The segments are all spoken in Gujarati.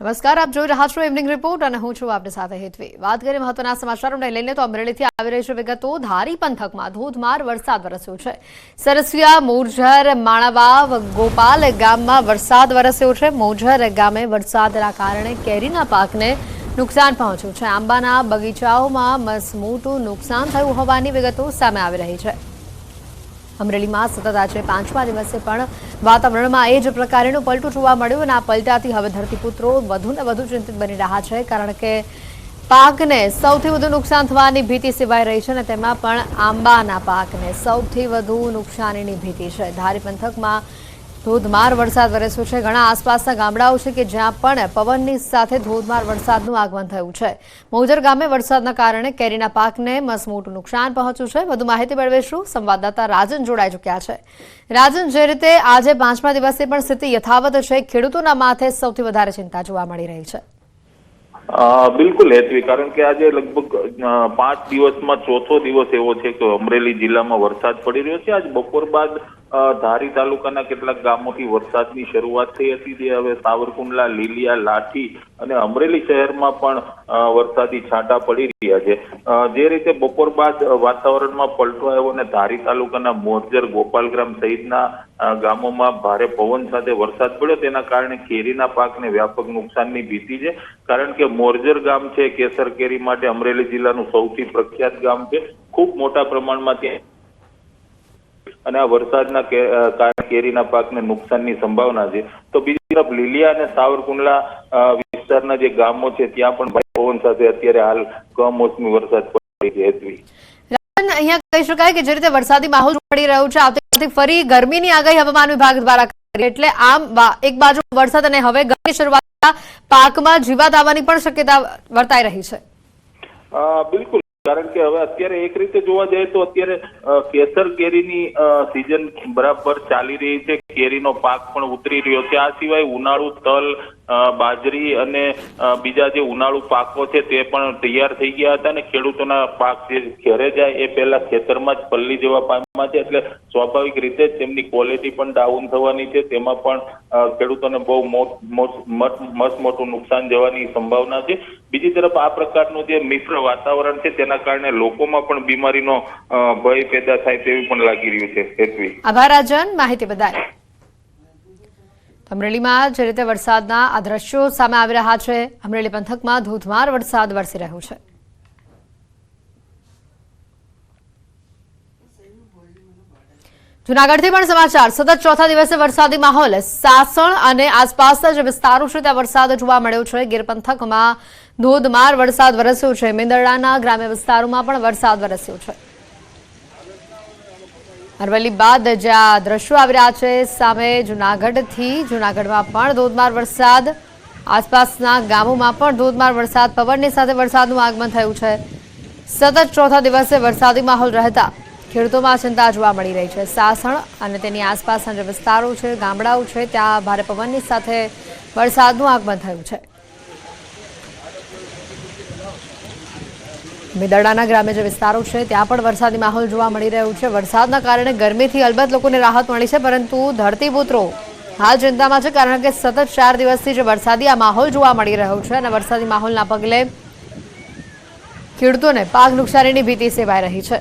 નમસ્કાર, આપ જોઈ રહ્યા છો ઇવનિંગ રિપોર્ટ અને હું છું આપની સાથે હેતવી. વાત કરીએ મહત્વના સમાચારોને લઈને તો અમરેલીથી આવી રહી છે વિગતો. ધારી પંથકમાં ધોધમાર વરસાદ વરસ્યો છે. સરસિયા, મોરઝર, માણાવાવ, ગોપાલ ગામમાં વરસાદ વરસ્યો છે. મોરઝર ગામે વરસાદના કારણે કેરીના પાકને નુકસાન પહોંચ્યું છે. આંબાના બગીચાઓમાં મસમોટું નુકસાન થયું હોવાની વિગતો સામે આવી રહી છે. અમરેલીમાં સતત આજે પાંચમા દિવસે પણ વાતાવરણમાં એ જ પ્રકારનું પલટું જોવા મળ્યું અને આ પલટાથી હવે ધરતીપુત્રો વધુ ને વધુ ચિંતિત બની રહ્યા છે, કારણ કે પાકને સૌથી વધુ નુકસાન થવાની ભીતિ સેવાઈ રહી છે અને તેમાં પણ આંબાના પાકને સૌથી વધુ નુકસાનીની ભીતિ છે. ધારી પંથકમાં ધોધમાર વરસાદ વરસ્યો છે. ઘણા આસપાસના ગામડાઓ છે કે જ્યાં પણ પવનની સાથે ધોધમાર વરસાદનું આગમન થયું છે. મોજર ગામે વરસાદના કારણે કેરીના પાકને મસમોટું નુકસાન પહોંચ્યું છે. વધુ માહિતી મેળવીશું. સંવાદદાતા રાજન જોડાઈ ચૂક્યા છે. રાજન, જે રીતે આજે પાંચમા દિવસે પણ સ્થિતિ યથાવત છે, ખેડૂતોના માથે સૌથી વધારે ચિંતા જોવા મળી રહી છે. બિલકુલ હેતવી કારણ કે આજે લગભગ પાંચ દિવસમાં ચોથો દિવસ એવો છે કે અમરેલી જિલ્લામાં વરસાદ પડી રહ્યો છે. આજ બપોર બાદ ધારી તાલુકાના કેટલાક ગામોથી વરસાદની શરૂઆત થઈ હતી. જે હવે સાવરકુંડલા, લીલિયા, લાઠી અને અમરેલી શહેરમાં પણ વરસાદી છાંટા પડી રહ્યા છે. જે રીતે બપોર બાદ વાતાવરણમાં પલટો આવ્યો અને ધારી તાલુકાના મોરજર ગોપાલગ્રામ સહિતના ગામોમાં ભારે પવન સાથે વરસાદ પડ્યો. તેના કારણે કેરીના પાકને વ્યાપક નુકસાનની ભીતિ છે. કારણ કે મોરજર ગામ છે કેસર કેરી માટે અમરેલી જિલ્લાનું સૌથી પ્રખ્યાત ગામ છે. ખૂબ મોટા પ્રમાણમાં ત્યાં અને આ વરસાદના કારણે કેરીના પાકને નુકસાનની સંભાવના છે. તો બીજી તરફ લીલિયા અને સાવરકુંડલા વિસ્તારના જે ગામો છે ત્યાં પણ ભારે પવન સાથે અત્યારે હાલ કમોસમી વરસાદ પડી છે હેતવી અહીંયા કહી શકાય કે જે રીતે વરસાદી માહોલ પડી રહ્યો છે આવતીકાલથી ફરી ગરમીની આગાહી હવામાન વિભાગ દ્વારા એટલે આમ એક બાજુ વરસાદ અને હવે ગરમી શરૂઆત પાકમાં જીવાત આવવાની પણ શક્યતા વર્તાઈ રહી છે. બિલકુલ. કારણ કે હવે અત્યારે એક રીતે જોવા જઈએ તો અત્યારે કેસર કેરીની સિઝન બરાબર ચાલી રહી છે. કેરીનો પાક પણ ઉતરી રહ્યો છે. આ સિવાય ઉનાળુ તલ બાજરી અને બીજા જે ઉનાળુ પાકો છે તે પણ તૈયાર થઈ ગયા હતા અને ખેડૂતોના પાક જે ઘેરે જાય એ પહેલા ખેતરમાં જ પલ્લી જેવા પાકમાં છે. એટલે સ્વાભાવિક રીતે તેમની ક્વોલિટી પણ ડાઉન થવાની છે. તેમાં પણ ખેડૂતોને બહુ મસ્ત મોટું નુકસાન જવાની સંભાવના છે. બીજી તરફ આ પ્રકારનું જે મિશ્ર વાતાવરણ છે તેના કારણે લોકોમાં પણ બીમારીનો ભય પેદા થાય તેવું પણ લાગી રહ્યું છે. હેતવી. આભાર, રાજન. માહિતી બદલ. અમરેલીમાં જે રીતે વરસાદના આ દ્રશ્યો સામે આવી રહ્યા છે, અમરેલી પંથકમાં ધોધમાર વરસાદ વરસી રહ્યો છે. જુનાગઢથી પણ સમાચાર. સતત ચોથા દિવસે વરસાદી માહોલ. સાસણ અને આસપાસના જે વિસ્તારો છે, ત્યાં વરસાદ જોવા મળ્યો છે. ગીર પંથકમાં ધોધમાર વરસાદ વરસ્યો છે. મેંદરડાના ગ્રામ્ય વિસ્તારોમાં પણ વરસાદ વરસ્યો છે. અરવલ્લી બાદ જ્યાં દ્રશ્યો આવી રહ્યા છે. સામે જુનાગઢથી જુનાગઢમાં પણ ધોધમાર વરસાદ. આસપાસના ગામોમાં પણ ધોધમાર વરસાદ. પવનની સાથે વરસાદનું આગમન થયું છે. સતત ચોથા દિવસે વરસાદી માહોલ રહેતા ખેડૂતોમાં ચિંતા જોવા મળી રહી છે. સાસણ અને તેની આસપાસના જે વિસ્તારો છે, ગામડાઓ છે, ત્યાં ભારે પવનની સાથે વરસાદનું આગમન થયું છે. મેદરડાના ગ્રામે જે વિસ્તારો છે, ત્યાં પણ વરસાદી માહોલ જોવા મળી રહ્યો છે. વરસાદના કારણે ગરમીથી અલબત્ત લોકોને રાહત મળી છે, પરંતુ ધરતીપુત્રો હાલ ચિંતામાં છે, કારણ કે સતત ચાર દિવસથી જે વરસાદી આ માહોલ જોવા મળી રહ્યો છે અને વરસાદી માહોલના પગલે ખેડૂતોને પાક નુકસાનીની ભીતિ સેવાઈ રહી છે.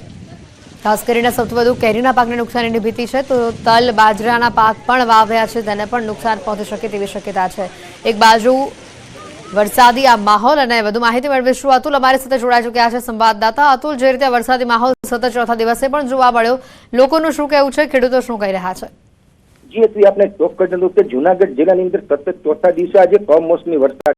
ખાસ કરીને સૌથી વધુ કેરીના પાકને નુકસાનીની ભીતિ છે, તો તલ, બાજરાના પાક પણ વાવ્યા છે, તેને પણ નુકસાન પહોંચી શકે તેવી શક્યતા છે. એક બાજુ વરસાદી આ માહોલ અને વધુ માહિતી મેળવીશું. અતુલ અમારી સાથે જોડાઈ ચુક્યા છે, સંવાદદાતા અતુલ, જે રીતે વરસાદી માહોલ સતત ચોથા દિવસે પણ જોવા મળ્યો. લોકોનું શું કહેવું છે? ખેડૂતો શું કહી રહ્યા છે? જી એટલે આપણે ચોક્કસ જણાવ્યું કે જુનાગઢ જિલ્લાની અંદર સતત ચોથા દિવસે આજે કમોસમી વરસાદ.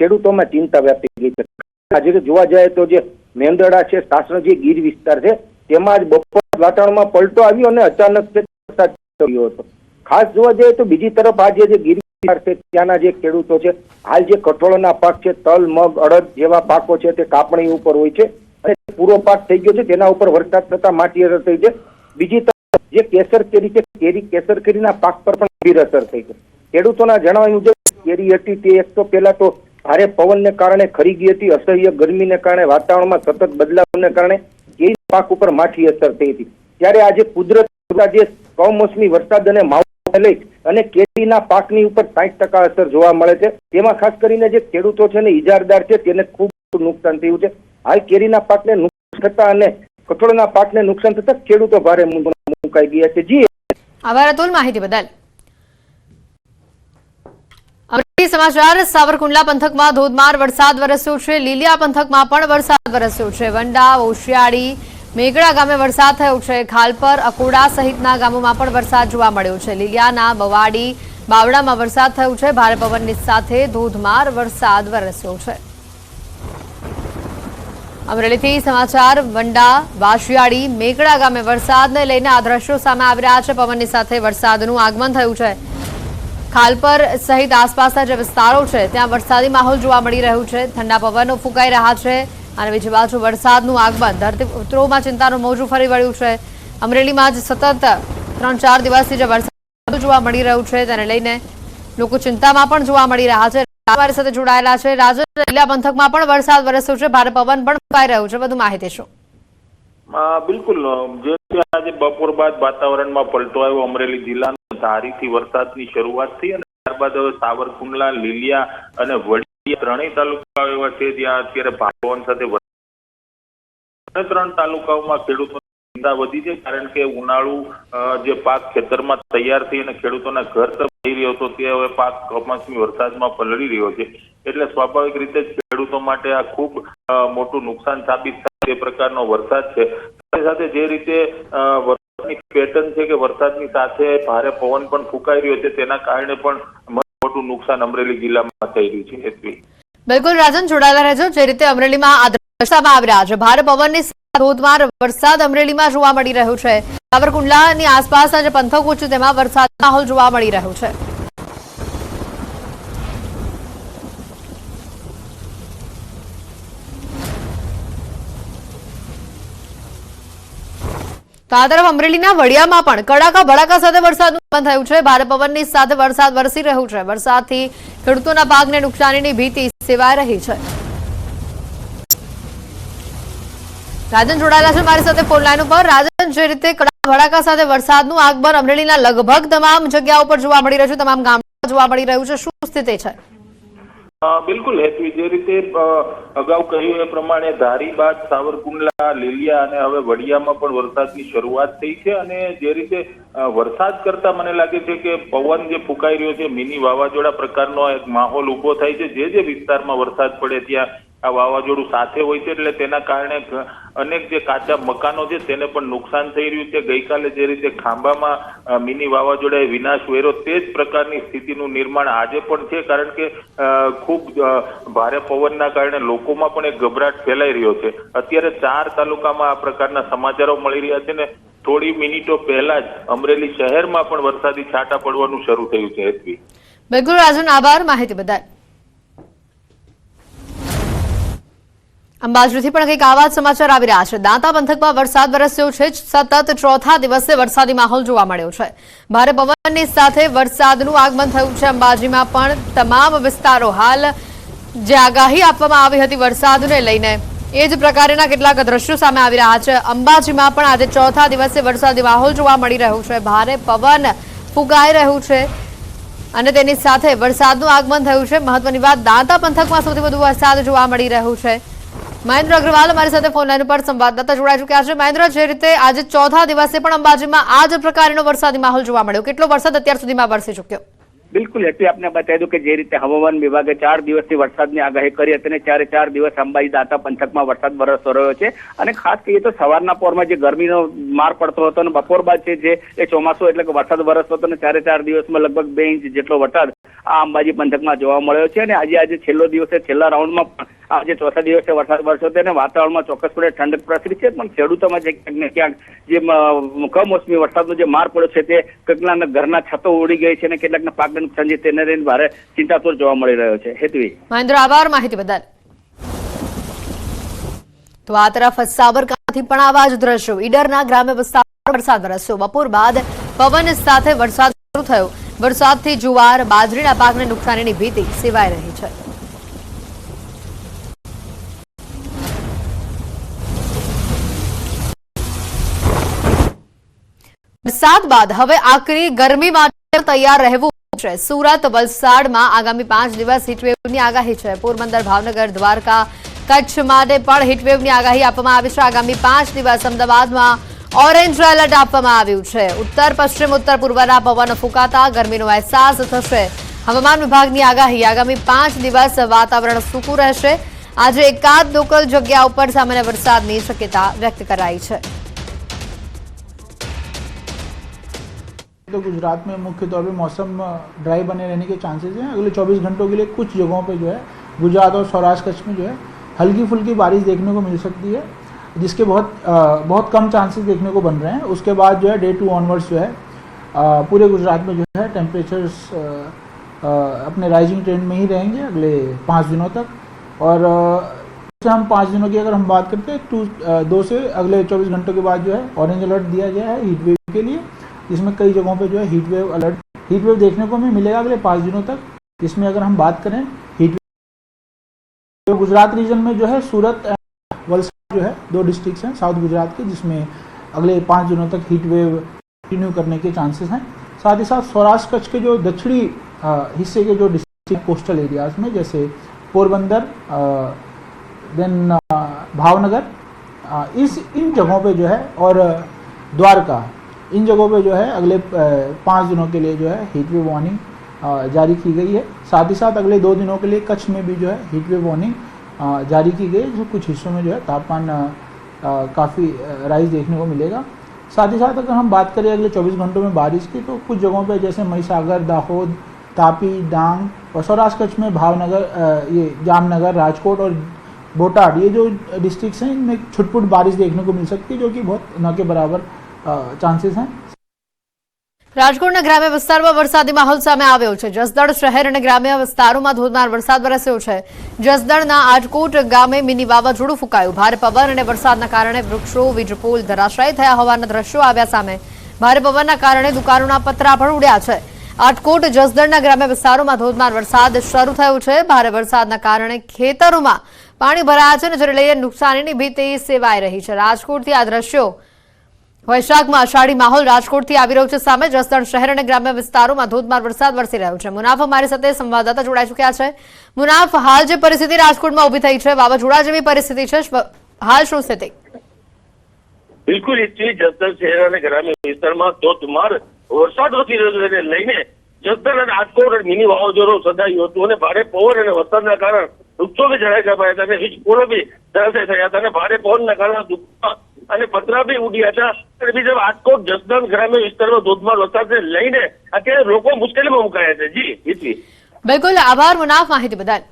ખેડૂતોમાં ચિંતા વ્યાપી ગઈ છે. આજે જોવા જાય તો જે મેંદડા છે, સાસણ જે ગીર વિસ્તાર છે, તેમાં જ બપોર વાતાવરણમાં પલટો આવ્યો અને અચાનક વરસાદ થયો હતો. ખાસ જોવા જઈએ તો બીજી તરફ આજે જે ગીર ત્યાંના જે ખેડૂતો છે, હાલ જે કઠોળના પાક છે, તલ, મગ, અડદ જેવા પાકો છે, તે કાપણી ઉપર હોય છે અને પૂરો પાક થઈ ગયો છે, તેના ઉપર વરસાદ થતા માટી અસર થઈ છે. બીજી તરફ જે કેસર કેરી છે, કેરી કેસર કેરીના પાક પર પણ ગંભીર અસર થઈ છે. ખેડૂતોના જણાવ્યા મુજબ, કેરી હતી તે એક તો પહેલા તો ભારે પવનને કારણે ખરી ગઈ હતી, અસહ્ય ગરમીને કારણે, વાતાવરણમાં સતત બદલાવને કારણે કેરી પાક ઉપર માઠી અસર થઈ હતી. ત્યારે આજે કુદરત જે કમોસમી વરસાદ અને માવઠાને લઈ અને કેરીના પાકની ઉપર સાઠ ટકા અસર જોવા મળે છે. તેમાં ખાસ કરીને જે ખેડૂતો છે ને ઇજારદાર છે, તેને ખૂબ નુકસાન થયું છે. હાલ કેરીના પાકને નુકસાન થતા અને કઠોળના પાકને નુકસાન થતા ખેડૂતો ભારે મુકાઈ ગયા છે. જી. આભાર અતુલ. માહિતી બદલ. અમરેલી સમાચાર, સાવરકુંડલા પંથકમાં ધોધમાર વરસાદ વરસ્યો છે. લીલિયા પંથકમાં પણ વરસાદ વરસ્યો છે. વંડા, ઓશિયાળી મેઘડા ગામે વરસાદ થયો છે. ખાલપર અકોડા સહિતના ગામોમાં પણ વરસાદ જોવા મળ્યો છે. લીલિયાના, બવાડી, બાવડામાં વરસાદ થયો છે. ભારે પવનની સાથે ધોધમાર વરસાદ વરસ્યો છે. અમરેલીથી સમાચાર, વંડા વાશિયાળી મેઘડા ગામે વરસાદને લઈને આ દ્રશ્યો સામે આવી રહ્યા છે. પવનની સાથે વરસાદનું આગમન થયું છે. ખાલપર સહિત આસપાસના જે વિસ્તારો છે, ત્યાં વરસાદી માહોલ જોવા મળી રહ્યું છે. ઠંડા પવનો ફૂંકાઈ રહ્યા છે. અને બીજી બાજુ વરસાદનું આગમન? ધરતીપુત્રોમાં ચિંતાનું મોજું ફરી વળ્યું છે. અમરેલીમાં જ સતત ત્રણ ચાર દિવસથી જે વરસાદ જોવા મળી રહ્યું છે, તેને લઈને લોકો ચિંતામાં પણ જોવા મળી રહ્યા છે. અમારી સાથે જોડાયેલા છે. રાજન પંથકમાં પણ વરસાદ વરસ્યો છે. ભારે પવન પણ ફૂંકાઈ રહ્યું છે. વધુ માહિતી શું? બિલકુલ. જે આજે બપોર બાદ વાતાવરણમાં પલટો આવ્યો અમરેલી જિલ્લાના, ધારીથી વરસાદની શરૂઆત થઈ અને ત્યારબાદ હવે સાવરકુંડલા, લીલિયા અને ત્રણેય તાલુકાઓ એવા છે જ્યાં અત્યારે ભારે સાથે ત્રણ તાલુકાઓમાં ખેડૂતો ચિંતા વધી છે, કારણ કે ઉનાળુ જે પાક ખેતરમાં તૈયાર થઈ અને ખેડૂતોના ઘર થઈ રહ્યો હતો, તે હવે પાક કમોસમી વરસાદમાં પલળી રહ્યો છે. એટલે સ્વાભાવિક રીતે ખેડૂતો માટે આ ખૂબ મોટું નુકસાન સાબિત થાય તે પ્રકારનો વરસાદ છે. સાથે સાથે જે રીતે વરસાદની પેટર્ન છે કે વરસાદની સાથે ભારે પવન પણ ફૂંકાઈ રહ્યો છે, તેના કારણે પણ મોટું નુકસાન અમરેલી જિલ્લામાં થઈ રહ્યું છે બિલકુલ રાજન, જોડાયેલા રહેજો. જે રીતે અમરેલીમાં આ દ્રશ્યમાં આવી રહ્યા છે. ભારે પવનની ધોધમાર વરસાદ અમરેલીમાં જોવા મળી રહ્યો છે. સાવરકુંડલાની આસપાસના જે પંથકો છે, તેમાં વરસાદ માહોલ જોવા મળી રહ્યો છે. તો આ તરફ અમરેલીના વડિયામાં પણ કડાકા ભડાકા સાથે વરસાદનું આગમન થયું છે. ભારે પવનની સાથે વરસાદ વરસી રહ્યું છે. વરસાદથી ખેડૂતોના પાકને નુકસાનીની ભીતિ સેવાઈ રહી છે. રાજન જોડાયેલા છે મારી સાથે ફોન લાઈન ઉપર. રાજન, જે રીતે કડાકા ભડાકા સાથે વરસાદનું આગમન અમરેલીના લગભગ તમામ જગ્યાઓ પર જોવા મળી રહ્યું છે, તમામ ગામડા જોવા મળી રહ્યું છે, શું સ્થિતિ છે? બિલકુલ હેતવી જે રીતે અગાઉ કહ્યું એ પ્રમાણે ધારી બાદ સાવરકુંડલા, લીલિયા અને હવે વડિયામાં પણ વરસાદની શરૂઆત થઈ છે અને જે રીતે વરસાદ કરતા મને લાગે છે કે પવન જે ફૂંકાઈ રહ્યો છે, મિની વાવાઝોડા પ્રકારનો એક માહોલ ઊભો થાય છે. જે જે વિસ્તારમાં વરસાદ પડે ત્યાં આ વાવાઝોડું સાથે હોય છે એટલે તેના કારણે અનેક જે કાચા મકાનો છે તેને પણ નુકસાન થઈ રહ્યું છે. ગઈકાલે જે રીતે ખાંભામાં મિની વાવાઝોડાએ વિનાશ વેરો તે જ પ્રકારની સ્થિતિનું નિર્માણ આજે પણ છે કારણ કે ખૂબ ભારે પવનના કારણે લોકોમાં પણ એક ગભરાટ ફેલાઈ રહ્યો છે. અત્યારે ચાર તાલુકામાં આ પ્રકારના સમાચારો મળી રહ્યા છે ને થોડી મિનિટો પહેલા જ અમરેલી શહેરમાં પણ વરસાદી છાંટા પડવાનું શરૂ થયું છે, હેતવી. બિલકુલ, રાજન આભાર. માહિતી બદલ. અંબાજીથી પણ કંઈક આવા સમાચાર આવી રહ્યા છે. દાંતા પંથકમાં વરસાદ વરસ્યો છે. સતત ચોથા દિવસે વરસાદી માહોલ જોવા મળ્યો છે. ભારે પવનની સાથે વરસાદનું આગમન થયું છે. અંબાજીમાં પણ તમામ વિસ્તારો હાલ જે આગાહી આપવામાં આવી હતી વરસાદને લઈને, એ જ પ્રકારના કેટલાક દ્રશ્યો સામે આવી રહ્યા છે. અંબાજીમાં પણ આજે ચોથા દિવસે વરસાદી માહોલ જોવા મળી રહ્યું છે. ભારે પવન ફૂંકાઈ રહ્યું છે અને તેની સાથે વરસાદનું આગમન થયું છે. મહત્વની વાત દાંતા પંથકમાં સૌથી વધુ વરસાદ જોવા મળી રહ્યો છે. મહેન્દ્ર અગ્રવાલ અમારી સાથે ફોન લાઈન પર સંવાદદાતા જોડાઈ ચુક્યા છે. મહેન્દ્ર, જે રીતે આજે ચોથા દિવસે પણ અંબાજીમાં આ જ પ્રકારનો વરસાદી માહોલ જોવા મળ્યો. કેટલો વરસાદ અત્યાર સુધીમાં વરસી ચુક્યો? બિલકુલ, એટલે આપને બતાવી દઉં કે જે રીતે હવામાન વિભાગે ચાર દિવસથી વરસાદની આગાહી કરી હતી અને ચારે ચાર દિવસ અંબાજી દાતા પંથકમાં વરસાદ વરસતો રહ્યો છે. અને ખાસ કહીએ તો સવારના પોરમાં જે ગરમીનો માર પડતો હતો અને બપોર બાદ છે જે એ ચોમાસું એટલે કે વરસાદ વરસતો હતો અને ચારે ચાર દિવસમાં લગભગ બે ઇંચ જેટલો વરસાદ આ અંબાજી પંથકમાં જોવા મળ્યો છે. અને આજે આજે છેલ્લો દિવસે છેલ્લા રાઉન્ડમાં પણ આજે ચોથા દિવસે વરસાદ વરસ્યો તેને વાતાવરણમાં ચોક્કસપણે ઠંડક પ્રસરી છે. પણ ખેડૂતોમાં જે ક્યાંક ક્યાંક જે કમોસમી વરસાદનો જે માર પડ્યો છે, તે કેટલાકના ઘરના છતો ઉડી ગઈ છે અને કેટલાકના પાકને નુકસાન છે તેને લઈને ભારે ચિંતાતુર જોવા મળી રહ્યો છે. હેતવી. મહેન્દ્ર, આભાર માહિતી બદલ. તો આ તરફ સાબરકાંઠાથી પણ આવા જ દ્રશ્યો. ઈડરના ગ્રામ્ય વિસ્તારમાં વરસાદ વરસ્યો. બપોર બાદ પવન સાથે વરસાદ શરૂ થયો. વરસાદથી જુવાર, બાજરીના પાકને નુકસાનીની ભીતિ સેવાઈ રહી છે. વરસાદ બાદ હવે આકરી ગરમી માટે તૈયાર રહેવું છે. સુરત, વલસાડમાં આગામી પાંચ દિવસ હીટવેવની આગાહી છે. પોરબંદર, ભાવનગર, દ્વારકા, કચ્છ માટે પણ હીટવેવની આગાહી આપવામાં આવી છે. આગામી પાંચ દિવસ અમદાવાદમાં ઓરેન્જ એલર્ટ આપવામાં આવ્યું છે. ઉત્તર, પશ્ચિમ, ઉત્તર પૂર્વના પવન ફૂંકાતા ગરમીનો અહેસાસ થશે. હવામાન વિભાગની આગાહી આગામી પાંચ દિવસ વાતાવરણ સૂકું રહેશે. આજે એકાદ લોકલ જગ્યા ઉપર સામાન્ય વરસાદની શક્યતા વ્યક્ત કરાઈ છે. तो गुजरात में मुख्य तौर पे मौसम ड्राई बने रहने के चांसेस हैं। अगले 24 घंटों के लिए कुछ जगहों पे जो है गुजरात और सौराष्ट्र कच्छ में जो है हल्की फुल्की बारिश देखने को मिल सकती है जिसके बहुत अ, बहुत कम चांसेस देखने को बन रहे हैं। उसके बाद जो है डे टू ऑनवर्ड्स जो है अ, पूरे गुजरात में जो है टेम्परेचर्स अपने राइजिंग ट्रेंड में ही रहेंगे अगले पाँच दिनों तक। और से हम पाँच दिनों की अगर हम बात करते हैं टू दो से अगले चौबीस घंटों के बाद जो है ऑरेंज अलर्ट दिया गया है हीट वेव के लिए। जिसमें कई जगहों पे जो है heat wave alert heat wave देखने को हमें मिलेगा अगले पाँच दिनों तक। इसमें अगर हम बात करें हीट तो गुजरात रीजन में जो है सूरत अ, वलसाड जो है दो डिस्ट्रिक्ट्स हैं साउथ गुजरात के जिसमें अगले पाँच दिनों तक हीट वेव कंटिन्यू करने के चांसेस हैं। साथ ही साथ सौराष्ट्र कच्छ के जो दक्षिणी हिस्से के जो डिस्ट्रिक्ट कोस्टल एरियाज़ में जैसे पोरबंदर देन भावनगर इस इन जगहों पे जो है और द्वारका इन जगहों पे जो है अगले पाँच दिनों के लिए जो है हीट वेव वार्निंग जारी की गई है। साथ ही साथ अगले दो दिनों के लिए कच्छ में भी जो है हीट वेव वार्निंग जारी की गई है, जो कुछ हिस्सों में जो है तापमान काफ़ी राइज देखने को मिलेगा। साथ ही साथ अगर हम बात करें अगले 24 घंटों में बारिश की तो कुछ जगहों पे जैसे महिसागर, दाहोद, तापी, डांग और सौराष्ट्र कच्छ में भावनगर ये जामनगर, राजकोट और बोटाड, ये जो डिस्ट्रिक्ट्स हैं, इनमें छुटपुट बारिश देखने को मिल सकती है, जो कि बहुत न के बराबर ચાન્સીસ હે રાજકોટના ગ્રામ્ય વિસ્તારમાં વરસાદી માહોલ સામે આવ્યો છે. જસદણ શહેર અને ગ્રામ્ય વિસ્તારોમાં ધોધમાર વરસાદ વરસ્યો છે. જસદણના આજકોટ ગામે મિની વાવાઝોડું ફૂંકાયું. ભારે પવન અને વરસાદના કારણે વૃક્ષો, વીજપોલ ધરાશાયી થયા હોવાના દ્રશ્યો આવ્યા સામે. ભારે પવનના કારણે દુકાનોના પતરા પણ ઉડ્યા છે. આજકોટ જસદણના ગ્રામ્ય વિસ્તારોમાં ધોધમાર વરસાદ શરૂ થયો છે. ભારે વરસાદના કારણે ખેતરોમાં પાણી ભરાયા છે અને જેને લઈને નુકસાનીની ભીતિ સેવાઈ રહી છે. રાજકોટથી આ દ્રશ્યો વૈશાખમાં અષાઢી માહોલ રાજકોટથી આવી રહ્યો છે સામે. જસદણ શહેર અને ગ્રામ્ય વિસ્તારોમાં ધોધમાર વરસાદ વરસી રહ્યો છે. મુનાફ અમારી સાથે સંવાદદાતા જોડાઈ ચૂક્યા છે. મુનાફ, હાલ જે પરિસ્થિતિ રાજકોટમાં ઊભી થઈ છે, વાવાઝોડા જેવી પરિસ્થિતિ છે હાલ શું સ્થિતિ? બિલકુલ ઇચ્છી જસદણ શહેર અને ગ્રામ્ય વિસ્તારમાં ધોધમાર વરસાદ વધી રહ્યો લઈને જસદણ અને રાજકોટ મિની વાવાઝોડું સર્જાયું હતું અને ભારે પવન અને વરસાદના કારણે વૃક્ષો બી જણાઈ ગયા હતા. અને વીજ પૂરો બી ધરાશય થયા હતા. અને ભારે પવનના કારણે અને પતરા બી ઉડ્યા હતા બીજા રાજકોટ જસદણ ગ્રામ્ય વિસ્તારમાં ધોધમાર વરસાદને લઈને અત્યારે લોકો મુશ્કેલીમાં મુકાયા છે. જી ઈચ્છી બિલકુલ, આભાર મુનાફ માહિતી બદલ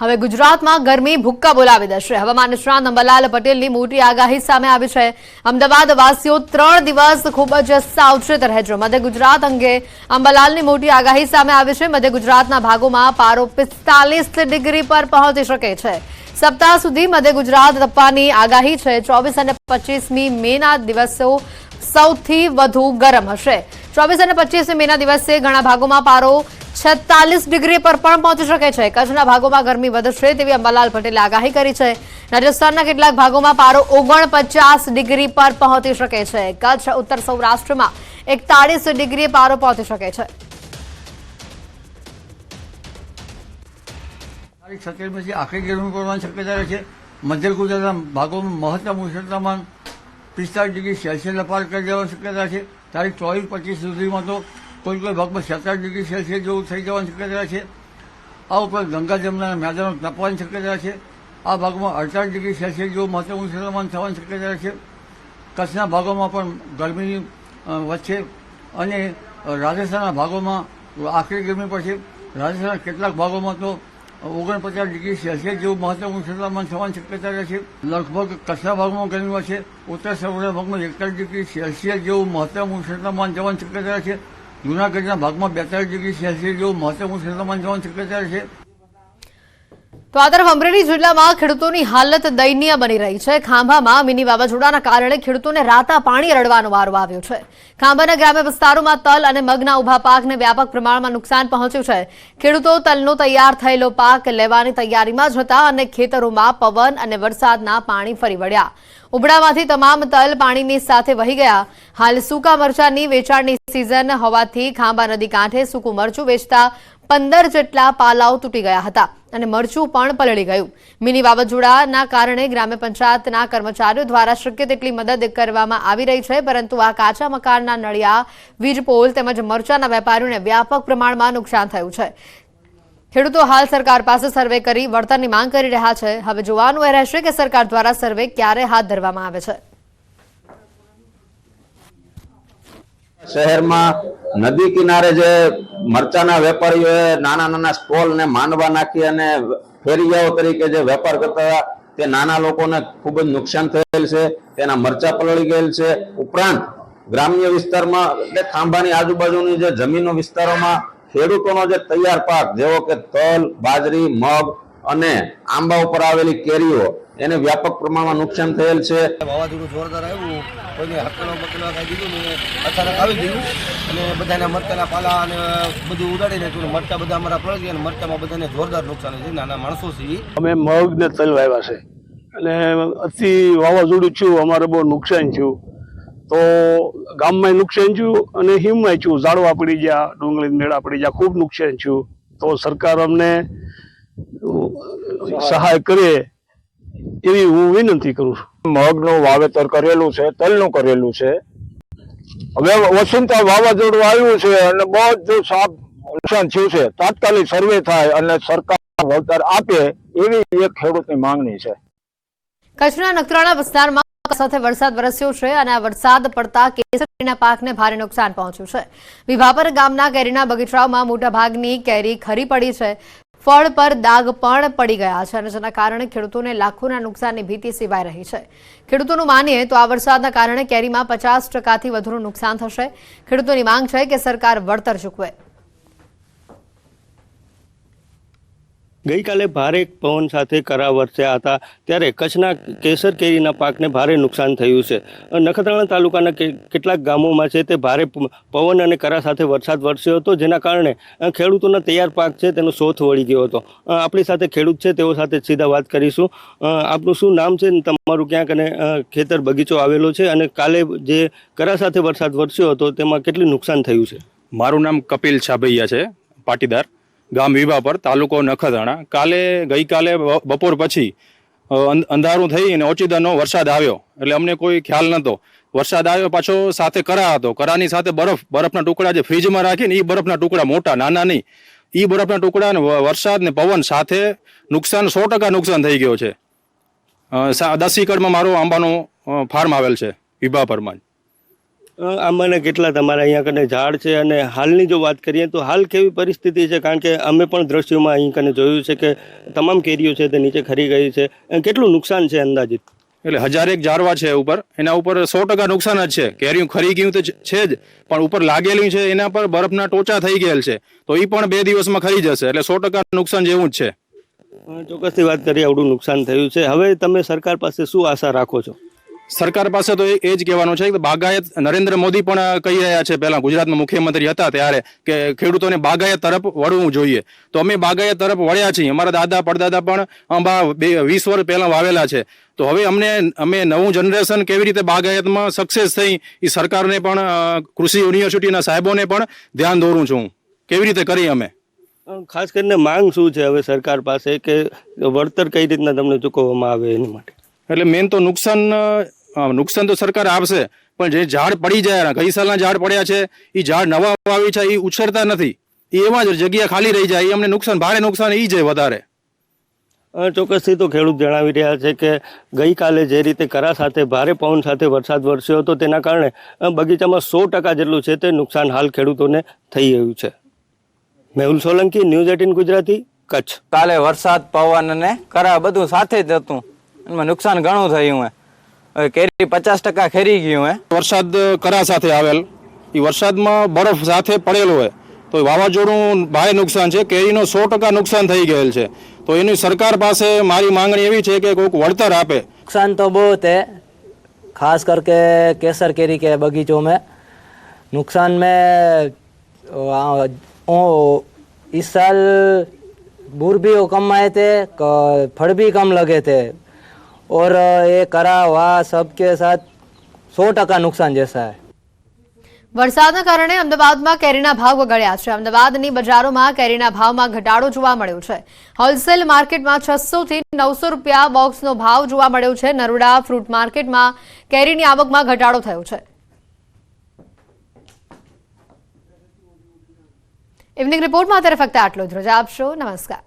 હવે ગુજરાતમાં ગરમી ભુક્કા બોલાવી દેશે. હવામાન નિષ્ણાંત અંબાલાલ પટેલની મોટી આગાહી સામે આવી છે. અમદાવાદ વાસીઓ ત્રણ દિવસ ખૂબ જ સાવચેત રહેજો. મધ્ય ગુજરાત અંગે અંબલાલની મોટી આગાહી સામે આવી છે. મધ્ય ગુજરાતના ભાગોમાં પારો પિસ્તાલીસ ડિગ્રી પર પહોંચી શકે છે. સપ્તાહ સુધી મધ્ય ગુજરાત તપવાની આગાહી છે. ચોવીસ અને પચીસમી મેના દિવસો સૌથી વધુ ગરમ હશે. ચોવીસ અને પચીસમી મેના દિવસે ઘણા ભાગોમાં પારો છેતાલીસ ડિગ્રી પર પણ પહોંચી શકે છે. કચ્છના ભાગોમાં ગરમી વધશે તેવી અંબાલાલ પટેલે આગાહી કરી છે. રાજસ્થાનના કેટલાક ભાગોમાં પારો ઓગણપચાસ ડિગ્રી પર પહોંચી શકે છે. કચ્છ, ઉત્તર સૌરાષ્ટ્રમાં એકતાળીસ ડિગ્રી પારો પહોંચી શકે છે. સત્તર પછી આખરી ગરમી પડવાની શક્યતા રહે છે. મધ્ય ગુજરાતના ભાગોમાં મહત્તમ ઉષ્ણ તાપમાન પિસ્તાળીસ ડિગ્રી સેલ્સિયસ પાર કરી દેવાની શક્યતા છે. તારીખ ચોવીસ પચીસ સુધીમાં તો કોઈ કોઈ ભાગમાં સત્તર ડિગ્રી સેલ્સિયસ જેવું થઈ જવાની શક્યતા છે. આ ઉપરાંત ગંગા જમના મેદાનો તપવાની શક્યતા છે. આ ભાગમાં અડતાલીસ ડિગ્રી સેલ્સિયસ જેવું મહત્તમ તાપમાન થવાની શક્યતા છે. કચ્છના ભાગોમાં પણ ગરમીની વધશે અને રાજસ્થાનના ભાગોમાં આખરી ગરમી પડશે. રાજસ્થાનના કેટલાક ભાગોમાં તો ઓગણપચાસ ડિગ્રી સેલ્સિયસ જેવું મહત્તમ ઉષ્ણતામાન થવાની શક્યતા રહે છે. લગભગ કચ્છના ભાગમાં ગરમી વધશે. ઉત્તર સૌરાષ્ટ્રના ભાગમાં એકતાલીસ ડિગ્રી સેલ્સિયસ જેવું મહત્તમ ઉષ્ણતામાન જવાની શક્યતા રહે છે. જૂનાગઢના ભાગમાં બેતાલીસ ડિગ્રી સેલ્સિયસ જેવું મહત્તમ ઉષ્ણતામાન જવાની શક્યતા છે. તો આ તરફ અમરેલી જિલ્લામાં ખેડૂતોની હાલત દયનીય બની રહી છે. ખાંભામાં મિની વાવાઝોડાના કારણે ખેડૂતોને રાતા પાણી રડવાનો વારો આવ્યો છે. ખાંભાના ગ્રામ્ય વિસ્તારોમાં તલ અને મગના ઊભા પાકને વ્યાપક પ્રમાણમાં નુકસાન પહોંચ્યું છે. ખેડૂતો તલનો તૈયાર થયેલો પાક લેવાની તૈયારીમાં જતા અને ખેતરોમાં પવન અને વરસાદના પાણી ફરી વળ્યા. ઉબડામાંથી તમામ તલ પાણીની સાથે વહી ગયા. હાલ સૂકા મરચાની વેચાણની સિઝન હોવાથી ખાંભા નદી કાંઠે સૂકું મરચું વેચતા પંદર જેટલા પાલાઓ તૂટી ગયા હતા અને મરચું પણ પલળી ગયું. મિની વાવાઝોડાના કારણે ગ્રામ્ય પંચાયતના કર્મચારીઓ દ્વારા શક્ય તેટલી મદદ કરવામાં આવી રહી છે, પરંતુ આ કાચા મકાનના નળિયા, વીજ પોલ તેમજ મરચાના વેપારીઓને વ્યાપક પ્રમાણમાં નુકસાન થયું છે. ખેડૂતો હાલ સરકાર પાસે સર્વે કરી વળતરની માંગ કરી રહ્યા છે. હવે જોવાનું એ રહેશે કે સરકાર દ્વારા સર્વે ક્યારે હાથ ધરવામાં આવે છે. શહેરમાં નદી કિનારે જે મરચાના વેપારીઓએ નાના નાના સ્ટોલ ને માંડવા નાખી અને ફેરિયાઓ તરીકે જે વેપાર કરતા તે નાના લોકોને ખૂબ જ નુકસાન થયેલ છે. તેના મરચા પલળી ગયેલ છે. ઉપરાંત ગ્રામ્ય વિસ્તારમાં, એટલે ખાંભાની આજુબાજુની જે જમીનો વિસ્તારોમાં ખેડૂતોનો જે તૈયાર પાક, જેવો કે તલ, બાજરી, મગ અને આંબા ઉપર આવેલી કેરીઓ એને વ્યાપક પ્રમાણમાં નુકસાન થયેલ છે. વાવાઝોડું જોરદાર આવ્યું. કોઈને હકલો બકલો કાંઈ દીધું ને અચાનક આવી ગયું. અને બધાના મરચાના પાલા અને બધું ઉડાડી નાખ્યું મરચા બધા અમારા પડી ગયા અને મરચામાં બધાને જોરદાર નુકસાન છે નાના માણસો છે અમે મગ ને તલ વાવ્યા છે. અને અતિ વાવાઝોડું થયું અમારે બહુ નુકસાન થયું. તો ગામમાં નુકસાન થયું અને હિમમાં થયું. ઝાડવા પડી ગયા ડુંગળી મેળા પડી ગયા ખૂબ નુકસાન થયું. તો સરકાર અમને સહાય કરે એવી હું વિનંતી કરું છું. મગનું વાવેતર કરેલું છે, તલનું કરેલું છે. હવે વસંતા વાવાઝોડું આવ્યું છે અને બધું સાફ નુકસાન થયું છે. તાત્કાલિક સર્વે થાય અને સરકાર વળતર આપે એવી એક ખેડૂતની માંગણી છે. કચ્છના નખત્રાણા વિસ્તારમાં સાથે વરસાદ વરસ્યો છે અને આ વરસાદ પડતા કેસરીના પાકને ભારે નુકસાન પહોંચ્યું છે. વિભાપર ગામના કેરીના બગીચાઓમાં મોટા ભાગની કેરી ખરી પડી છે. ફળ પર દાગ પણ પડી ગયા છે અને જેના કારણે ખેડૂતોને લાખોના નુકસાનની ભીતિ સિવાય રહી છે. ખેડૂતોનું માનીએ તો આ વરસાદના કારણે કેરીમાં પચાસ ટકાથી વધુનું નુકસાન થશે. ખેડૂતોની માંગ છે કે સરકાર વળતર ચૂકવે. ગઈકાલે ભારે પવન સાથે કરા વરસ્યા હતા. ત્યારે કચ્છના કેસર કેરીના પાકને ભારે નુકસાન થયું છે. નખત્રાણા તાલુકાના કેટલાક ગામોમાં છે તે ભારે પવન અને કરા સાથે વરસાદ વરસ્યો હતો, જેના કારણે ખેડૂતોના તૈયાર પાક છે તેનો શોથ વળી ગયો હતો. આપણી સાથે ખેડૂત છે, તેઓ સાથે સીધા વાત કરીશું. આપનું શું નામ છે તમારું ક્યાંક અને ખેતર બગીચો આવેલો છે અને કાલે જે કરા સાથે વરસાદ વરસ્યો હતો, તેમાં કેટલું નુકસાન થયું છે? મારું નામ કપિલ છાભૈયા છે, પાટીદાર. ગામ વિવાપર તાલુકો નખત્રાણા. કાલે, ગઈકાલે બપોર પછી અંધારું થઈ અને ઓચિદનો વરસાદ આવ્યો. એટલે અમને કોઈ ખ્યાલ નહોતો વરસાદ આવ્યો, પાછો સાથે કરા હતો. કરાની સાથે બરફ, બરફના ટુકડા જે ફ્રીજમાં રાખીને એ બરફના ટુકડા મોટા, નાના નહીં. એ બરફના ટુકડા ને વ- વરસાદ ને પવન સાથે નુકસાન, સો ટકા નુકસાન થઈ ગયો છે. દસ એકડમાં મારું આંબાનું ફાર્મ આવેલ છે વિભાપરમાં જ આમાંના કેટલા તમારા અહીંયા કને ઝાડ છે અને હાલની જો વાત કરીએ તો હાલ કેવી પરિસ્થિતિ છે? કારણ કે અમે પણ દ્રશ્યોમાં અહીં કને જોયું છે કે તમામ કેરીઓ છે તે નીચે ખરી ગઈ છે. કેટલું નુકસાન છે અંદાજિત? એટલે હજારેક ઝાડવા છે ઉપર. એના ઉપર સો ટકા નુકસાન જ છે. કેરીયું ખરી ગયું તો છે જ પણ ઉપર લાગેલું છે એના પર બરફના ટોચા થઈ ગયેલ છે. તો એ પણ બે દિવસમાં ખરી જશે. એટલે સો ટકા નુકસાન જેવું જ છે. ચોક્કસથી વાત કરીએ આવડું નુકસાન થયું છે. હવે તમે સરકાર પાસે શું આશા રાખો છો? સરકાર પાસે તો એ જ કહેવાનું છે કે બાગાયત નરેન્દ્ર મોદી પણ કહી રહ્યા છે. પહેલા ગુજરાતમાં મુખ્યમંત્રી હતા ત્યારે કે ખેડૂતોને બાગાયત તરફ વળવું જોઈએ. તો અમે બાગાયત તરફ વળ્યા છીએ. અમારા દાદા પરદાદા પણ અંબા બે વીસ વર્ષ પહેલાં વાવેલા છે. તો હવે અમને અમે નવું જનરેશન કેવી રીતે બાગાયતમાં સક્સેસ થઈ એ સરકારને પણ કૃષિ યુનિવર્સિટીના સાહેબોને પણ ધ્યાન દોરું છું. કેવી રીતે કરી અમે? ખાસ કરીને માંગ શું છે હવે સરકાર પાસે કે વળતર કઈ રીતના તમને ચૂકવવામાં આવે એની માટે? એટલે મેન તો નુકસાન નુકસાન તો સરકાર આપશે પણ જે ઝાડ પડી જાય ગઈ સાલના ઝાડ પડ્યા છે એ ઝાડ નવા વાવી છે એ ઉછેરતા નથી. એ એમાં જ જગ્યા ખાલી રહી જાય એ અમને નુકસાન ભારે નુકસાન એ છે વધારે ચોક્કસથી તો ખેડૂત જણાવી રહ્યા છે કે ગઈકાલે જે રીતે કરા સાથે ભારે પવન સાથે વરસાદ વરસ્યો હતો તેના કારણે બગીચામાં સો ટકા જેટલું છે તે નુકસાન હાલ ખેડૂતોને થઈ રહ્યું છે. Mehul Solanki news eighteen Gujarati Kutch. કાલે વરસાદ પવન અને કરા બધું સાથે જ હતું. એમાં નુકસાન ઘણું થયું કેરી પચાસ ટકા ખેરી ગયું હે વરસાદ કરા સાથે આવેલ એ વરસાદમાં બરફ સાથે પડેલો હોય તો વાવાઝોડું ભારે નુકસાન છે કેરીનો સો ટકા નુકસાન થઈ ગયેલ છે તો એની સરકાર પાસે મારી માંગણી એવી છે કે કોઈક વળતર આપે नुकसान तो बहुत है खास करके केसर केरी के बगीचों में नुकसान में आ, ओ, इस साल बूर भी वो कम आए थे क- फल भी कम लगे थे और ये करा हुआ सबके साथ सौ टका नुकसान जैसा है વરસાદના કારણે અમદાવાદમાં કેરીના ભાવ વગળ્યા છે અમદાવાદની બજારોમાં કેરીના ભાવમાં ઘટાડો જોવા મળ્યો છે હોલસેલ માર્કેટમાં છસો થી નવસો રૂપિયા બોક્સનો ભાવ જોવા મળ્યો છે નરોડા ફ્રૂટ માર્કેટમાં કેરીની આવકમાં ઘટાડો થયો છે ઇવનિંગ રિપોર્ટમાં અત્યારે ફક્ત આટલો જ રજા આપશો નમસ્કાર